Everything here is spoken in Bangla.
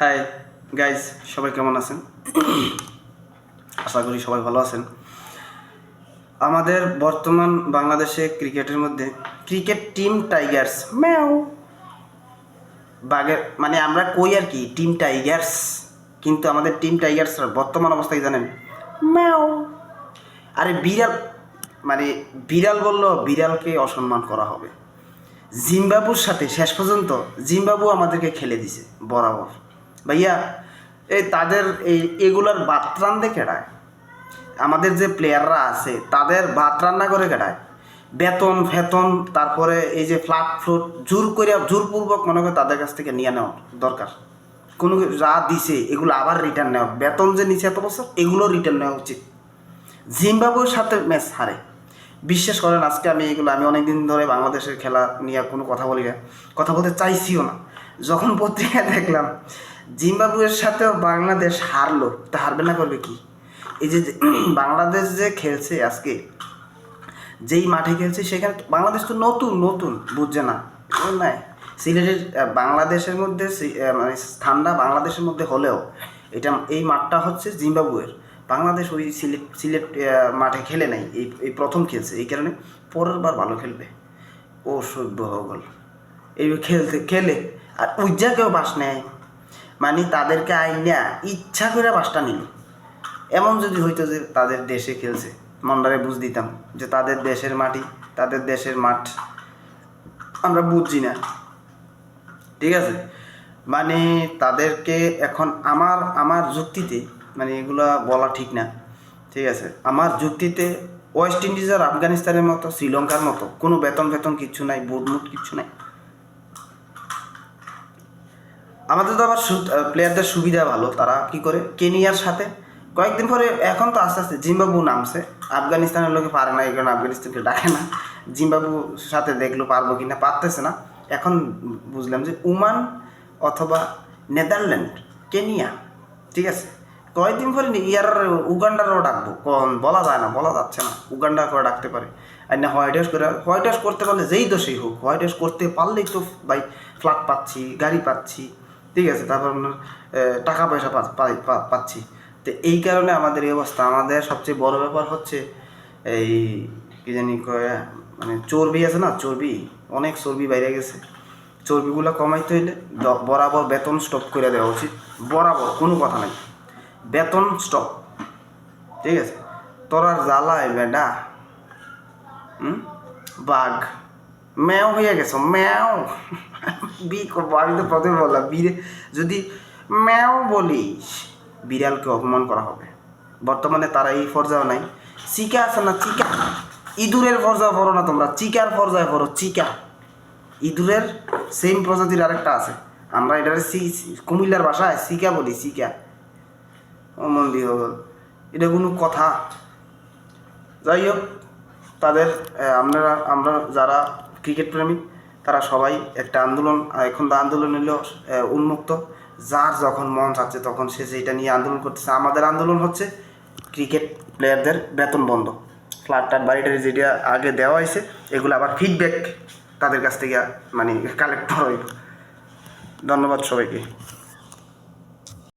হাই গাইজ সবাই কেমন আছেন? আশা করি সবাই ভালো আছেন। আমাদের বর্তমান বাংলাদেশে ক্রিকেটের মধ্যে ক্রিকেট টিম টাইগার্স, ম্যাও। বাগের মানে আমরা কই আর কি, টিম টাইগার্স। কিন্তু আমাদের টিম টাইগার্স বর্তমান অবস্থা কি জানেন? ম্যাও। আরে বিড়াল মানে বিড়াল বলল বিড়ালকে অসম্মান করা হবে। জিম্বাবুর সাথে শেষ পর্যন্ত জিম্বাবু আমাদেরকে খেলে দিছে, বরাবর। ভাইয়া এই তাদের এই এগুলার ভাত রান্ধে কেডায়? আমাদের যে প্লেয়াররা আছে, তাদের ভাত রান্না করে কেটায় বেতন, ফেতন, তারপরে এই যে ফ্লাট ফ্লুট জোর করে জোরপূর্বক মনে করে তাদের কাছ থেকে নিয়ে নেওয়া দরকার। কোনো যা দিছে, এগুলো আবার রিটার্ন নেওয়া। বেতন যে নিচে এত বছর, এগুলো রিটার্ন নেওয়া উচিত। জিম্বাবুর সাথে ম্যাচ হারে। বিশ্বাস করেন, আজকে আমি এগুলো, আমি অনেক দিন ধরে বাংলাদেশের খেলা নিয়ে কোনো কথা বলি না। কথা বলতে চাইছিও না। যখন পত্রিকায় দেখলাম জিম্বাবুয়ের সাথেও বাংলাদেশ হারলো, তা হারবে না, করবে কি? এই যে বাংলাদেশ যে খেলছে আজকে, যেই মাঠে খেলছে সেখানে বাংলাদেশ তো নতুন নতুন, বুঝছে না। নাই। সিলেটের বাংলাদেশের মধ্যে মানে স্থানটা বাংলাদেশের মধ্যে হলেও, এটা, এই মাঠটা হচ্ছে জিম্বাবুয়ের। বাংলাদেশ ওই সিলেট সিলেট মাঠে খেলে নাই, এই এই প্রথম খেলছে। এই কারণে পরের বার ভালো খেলবে। ও সভ্য হগল। এই খেলতে, খেলে, আর উজ্জা কেউ বাস নেয়। মানে তাদেরকে আইনা ইচ্ছা করে বাসটা নিল। এমন যদি হইতো যে তাদের দেশে খেলছে, মন্ডারে বুঝ দিতাম যে তাদের দেশের মাটি, তাদের দেশের মাঠ, আমরা বুঝছি না। ঠিক আছে? মানে তাদেরকে এখন আমার আমার যুক্তিতে মানে এগুলা বলা ঠিক না। ঠিক আছে? আমার যুক্তিতে ওয়েস্ট ইন্ডিজ আর আফগানিস্তানের মতো শ্রীলঙ্কার মতো, কোনো বেতন বেতন কিচ্ছু নাই বুটমুট কিচ্ছু নাই। আমাদের তো আবার প্লেয়ারদের সুবিধা ভালো। তারা কি করে? কেনিয়ার সাথে। কয়েকদিন পরে এখন তো আস্তে আস্তে জিম্বাবু নামছে। আফগানিস্তানের লোকে পারে না, এই কারণে আফগানিস্তানকে ডাকে না। জিম্বাবুর সাথে দেখল পারব কি না পারতেছে না। এখন বুঝলাম যে উমান অথবা নেদারল্যান্ড, কেনিয়া, ঠিক আছে? কয়েকদিন পরে ইয়ার উগান্ডারও ডাকবো। কোন, বলা যায় না, বলা যাচ্ছে না। উগান্ডা করে ডাকতে পারে। আর না, হোয়াইট হাউস করে হোয়াইট হাউস করতে পারলে যেই দোষেই হোক। হোয়াইট হাউস করতে পারলেই তো ভাই ফ্ল্যাট পাচ্ছি, গাড়ি পাচ্ছি। ঠিক আছে তারপর আপনার টাকা পয়সা পাচ্ছি। তো এই কারণে আমাদের এই অবস্থা। আমাদের সবচেয়ে বড় ব্যাপার হচ্ছে এই কি জানি মানে চর্বি আছে না, চর্বি, অনেক চর্বি বাইরে গেছে। চর্বিগুলো কমাইতে হইলে বরাবর বেতন স্টপ করে দেওয়া উচিত। বরাবর, কোনো কথা নাই। বেতন স্টপ ঠিক আছে? তোরার জ্বালায় বেডা। বাঘ। ম্যাও হয়ে গেছো, ম্যাও। বি আমি তো প্রথমে বললাম বিড়ে যদি ম্যাও বলিস বিড়ালকে অপমান করা হবে। বর্তমানে তারা এই পর্যায়ে নাই। চিকা আছে না চিকা? ইঁদুরের পর্যায়ে পড়ো না তোমরা চিকার পর্যায়ে পড়ো চিকা। ইঁদুরের সেম প্রজাতির আরেকটা আছে। আমরা এটার সি কুমিল্লার ভাষায় চিকা বলি চিকা। ও মন্দির এটা কোনো কথা। যাই হোক তাদের আহ, আমরা যারা ক্রিকেট প্রেমী তারা সবাই একটা আন্দোলন এখন তো আন্দোলন হলো উন্মুক্ত। যার যখন মন চাচ্ছে তখন সে যেটা নিয়ে আন্দোলন করতেছে, আমাদের আন্দোলন হচ্ছে ক্রিকেট প্লেয়ারদের বেতন বন্ধ। ফ্ল্যাটটার টাট বাড়ি টাড়ি যেটা আগে দেওয়া হয়েছে, এগুলো আবার ফিডব্যাক তাদের কাছ থেকে মানে কালেক্ট করা হইব ধন্যবাদ সবাইকে।